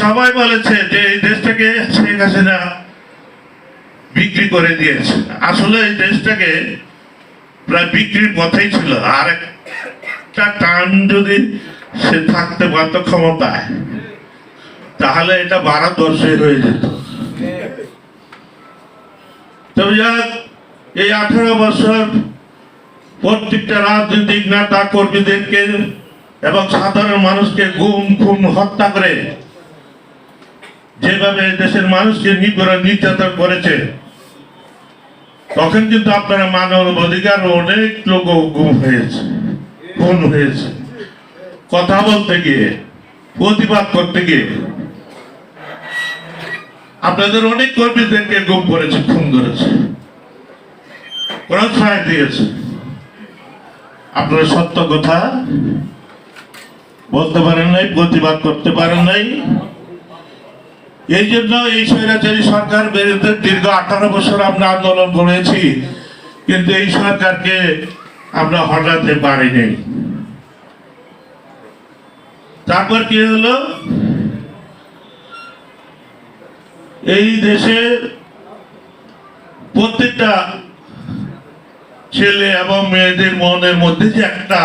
সবাই বলেছে যে এই দেশটাকে শেখ হাসিনা বিক্রি করে দিয়েছে। আসলে এই দেশটাকে প্রায় বিক্রির পথেই ছিল। আর একটা টান যদি সে থাকতে পারতো ক্ষমতায়, তাহলে এটা ভারতবর্ষে হয়ে যেত। তবে যাক এই আঠারো বছর প্রত্যেকটা রাজনৈতিক নেতা কর্মীদেরকে এবং সাধারণ মানুষকে গুম, খুন, হত্যা করে যেভাবে দেশের মানুষকে নিপীড়ন নির্যাতন করেছে, তখন কিন্তু আপনারা মানব অধিকার অনেক লোক গুম হয়েছে, খুন হয়েছে। কথা বলতে গিয়ে, প্রতিবাদ করতে গিয়ে, আপনাদের অনেক কর্মীদেরকে গুম করেছে, খুন করেছে। দিয়েছে। আপনারা সত্য কথা বলতে পারেন নাই, প্রতিবাদ করতে পারেন নাই। এই জন্য এই স্বৈরাচারী সরকার বিরুদ্ধে দীর্ঘ আঠারো বছর আমরা আন্দোলন করেছি, কিন্তু এই সরকারকে আমরা হটাতে পারিনি। তারপর কি হলো? এই দেশে প্রত্যেকটা ছেলে এবং মেয়েদের মনের মধ্যে যে একটা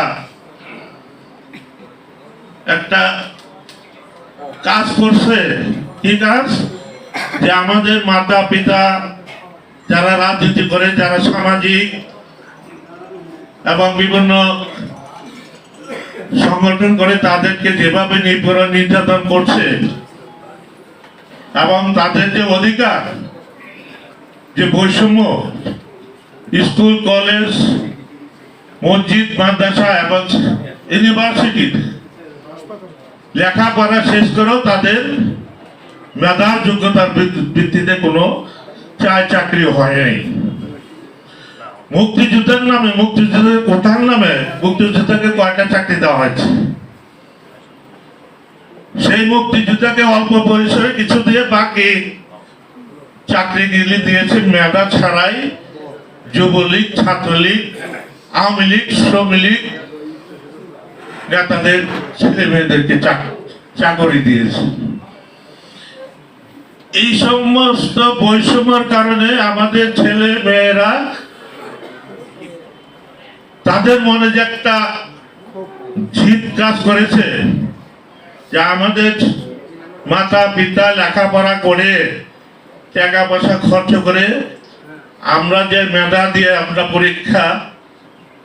একটা কাজ করছে কি কাজ যে আমাদের মাতা, পিতা যারা রাজনীতি করে, যারা সামাজিক এবং বিভিন্ন সংগঠন করে, তাদেরকে যেভাবে নিপীড়ন, নির্যাতন করছে এবং তাদের যে অধিকার, যে বৈষম্য, স্কুল, কলেজ, মসজিদ, মাদ্রাসা এবং ইউনিভার্সিটি লেখাপড়া শেষ করেও তাদের মেধার যোগ্যতার ভিত্তিতে কোনো চায় চাকরি হয়নি মুক্তিযুদ্ধের নামে, মুক্তিযুদ্ধের কোথার নামে মুক্তিযোদ্ধাকে কয়টা চাকরি দেওয়া হয়েছে? সেই মুক্তিযোদ্ধাকে অল্প পরিসরে কিছু দিয়ে বাকি চাকরি গিলি দিয়েছে মেধা ছাড়াই যুবলীগ, ছাত্রলীগ, আওয়ামী লীগ শ্রমিক লীগ, নেতাদের ছেলে মেয়েদেরকে চাকরি দিয়েছে। এই সমস্ত বৈষম্যের কারণে আমাদের ছেলে মেয়েরা তাদের মনে যে একটা জিদ কাজ করেছে, যে আমাদের মাতা পিতা লেখাপড়া করে, টাকা পয়সা খরচ করে আমরা যে মেধা দিয়ে আমরা পরীক্ষা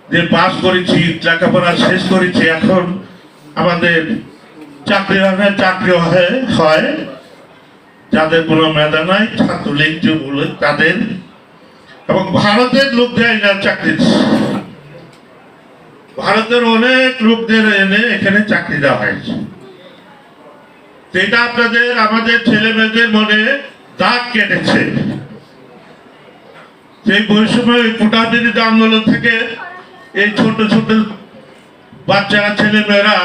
যে পাস করেছি, লেখাপড়া শেষ করেছি, এখন আমাদের চাকরি হয় চাকরি হয়। যাদের কোনো মেধা নাই, ছাত্রলীগ, যুবলীগ, তাদের এবং ভারতের লোক দেয় না চাকরি ভারতের অনেক লোকদের এনে এখানে চাকরি দেওয়া হয়েছে। এটা আপনাদের, আমাদের ছেলে মেয়েদের মনে দাগ কেটেছে। সেই বৈষম্য কোটা আন্দোলন থেকে এই ছোট ছোট বাচ্চারা ছেলে মেয়েরা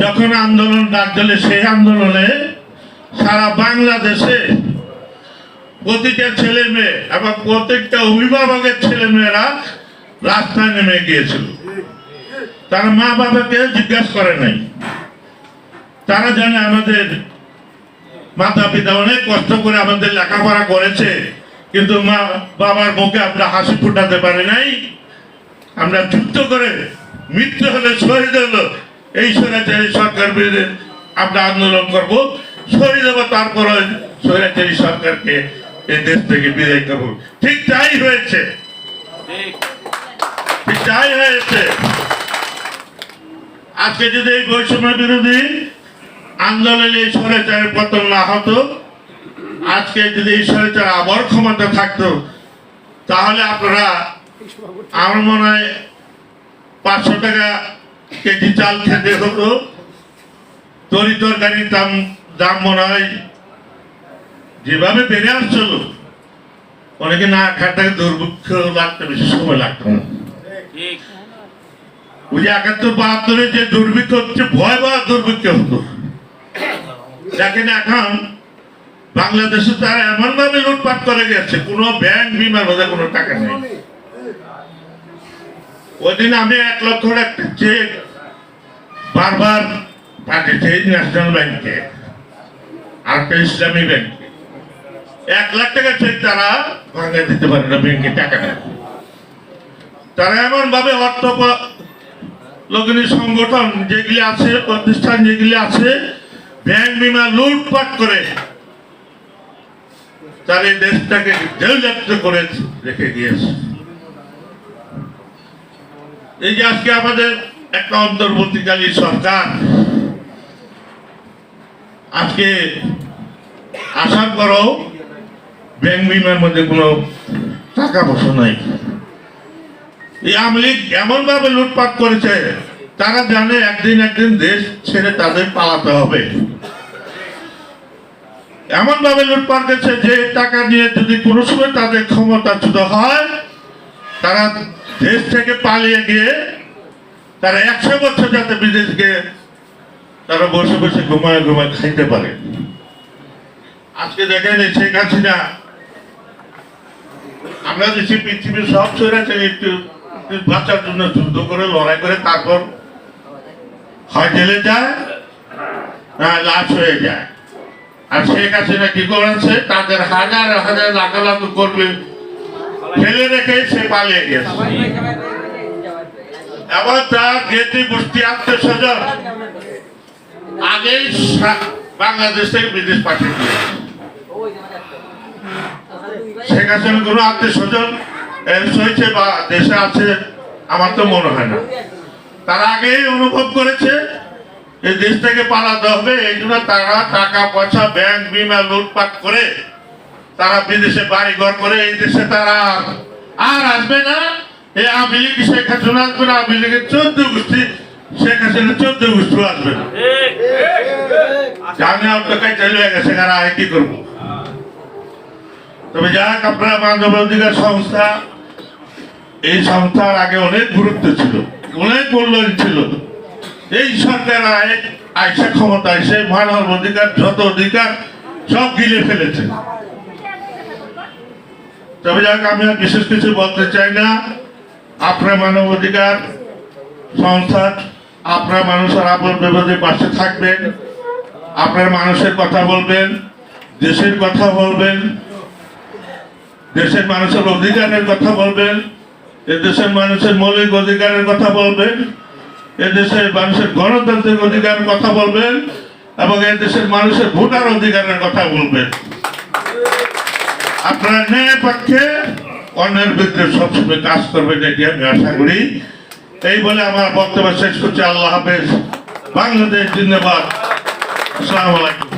যখন আন্দোলন ডাক দিলে সেই আন্দোলনে সারা বাংলাদেশে প্রতিটা ছেলে মেয়ে এবং প্রত্যেকটা অভিভাবকের ছেলে মেয়েরা রাস্তায় নেমে গিয়েছিল। তারা মা বাবাকে জিজ্ঞাসা করে নাই। তারা জানে আমাদের মাতা পিতা অনেক কষ্ট করে আমাদের লেখাপড়া করেছে, কিন্তু মা বাবার মুখে আমরা হাসি ফুটাতে পারি নাই। আমরা যুদ্ধ করে মৃত্যু হলে শহীদ হলো। এই সরকার বিরুদ্ধে আমরা আন্দোলন করব। শহীদ হব তারপর স্বৈরাচারী সরকারকে এই দেশ থেকে বিদায় করব। ঠিক তাই হয়েছে। ঠিক তাই হয়েছে। আজকে যদি এই বৈষম্য বিরোধী আন্দোলনে এই স্বৈরাচারের পতন না হতো, আজকে যদি এই স্বৈরাচার আবার ক্ষমতা থাকতো, তাহলে আপনারা, আমার মনে হয় পাঁচশো টাকা কেজি চাল খেতে হতো, তরি তরকারির দাম দাম মনে হয় যেভাবে বেড়ে আসছিল অনেকে না খাটাকে দুর্ভিক্ষ লাগতে বেশি সময় লাগতো না। ওই যে একাত্তর বাহাত্তরে যে দুর্ভিক্ষ হচ্ছে ভয়াবহ দুর্ভিক্ষ হতো। দেখেন এখন বাংলাদেশে তারা এমন ভাবে লুটপাট করে গেছে কোনো ব্যাংক বিমার মধ্যে কোনো টাকা নেই। ওই দিন আমি এক লক্ষ টাকা চেক বারবার পাঠিয়েছি ন্যাশনাল ব্যাংকে আর ইসলামী ব্যাংক এক লাখ টাকা চেক তারা ভাঙে দিতে পারে না ব্যাংকে টাকাটা তারা এমন ভাবে অর্থ লগিনী সংগঠন যেগুলি আছে, প্রতিষ্ঠান যেগুলি আছে ব্যাংক বিমা লুটপাট করে তার এই দেশটাকে জেলযাত্রা করে রেখে দিয়েছে এই যে আজকে আমাদের একটা অন্তর্বর্তীকালীন সরকার আজকে আশা করো ব্যাংক বিমার মধ্যে কোনো টাকা পয়সা নাই। এই আমলিগ এমন ভাবে লুটপাট করেছে, তারা জানে একদিন একদিন দেশ ছেড়ে তাদের পালাতে হবে। এমন ভাবে লুটপাট করেছে যে টাকা নিয়ে যদি কোনো সময় তাদের ক্ষমতাচ্যুত হয়, তারা দেশ থেকে পালিয়ে গিয়ে তারা একশো বছর যাতে বিদেশ গিয়ে তারা বসে বসে ঘুমায় ঘুমায় খাইতে পারে। আজকে দেখেন এই শেখ হাসিনা আমরা দেশে পৃথিবীর সব ছেড়েছে একটু বাঁচার জন্য যুদ্ধ করে লড়াই করে তারপর হয় জেলে যায় না লাশ হয়ে যায়। আর শেখ হাসিনা কি করেছে? তাদের হাজার হাজার লাখ লাখ করবে। ফেলে রেখে সে পালিয়ে গেছে। এবার তার গেতি গোষ্ঠী আত্মীয় স্বজন আগেই বাংলাদেশ থেকে বিদেশ পাঠিয়ে দিয়েছে। শেখ হাসিনা কোনো আত্মীয় স্বজন হয়েছে বা দেশে আছে, আমার তো মনে হয় না। তারা আগেই অনুভব করেছে এই দেশ থেকে পালাতে হবে, এই জন্য তারা টাকা, পয়সা, ব্যাংক, বিমা, লুটপাট করে তারা বিদেশে বাড়ি ঘর করে, এই দেশে তারা আর আসবে না। এই আওয়ামী লীগ, শেখ হাসিনা আসবে না আওয়ামী লীগের চোদ্দ গোষ্ঠী শেখ হাসিনা চোদ্দ গোষ্ঠী আসবে না। আর টাকায় চলে গেছে কারা কি করব? তবে যাক আপনারা মানব অধিকার সংস্থা, এই সংস্থার আগে অনেক গুরুত্ব ছিল, অনেক মূল্যায়ন ছিল। এই সরকার আইসা ক্ষমতা এসে মানব অধিকার যত অধিকার, সব গিলে ফেলেছে। তবে যাক আমি আর বিশেষ কিছু বলতে চাই না। আপনার মানব অধিকার সংস্থা আপনার মানুষের আপন বিপদের পাশে থাকবেন, আপনার মানুষের কথা বলবেন, দেশের কথা বলবেন, দেশের মানুষের অধিকারের কথা বলবেন এ দেশের মানুষের মৌলিক অধিকারের কথা বলবেন এ দেশের মানুষের গণতান্ত্রিক অধিকারের কথা বলবেন, এবং এ দেশের মানুষের ভোটার অধিকারের কথা বলবেন। আপনারা ন্যায় পক্ষে অন্যের বিরুদ্ধে সবসময় কাজ করবেন, এটি আমি আশা করি। এই বলে আমার বক্তব্য শেষ করছি। আল্লাহ হাফেজ। বাংলাদেশ জিন্দাবাদ। আসসালামু আলাইকুম।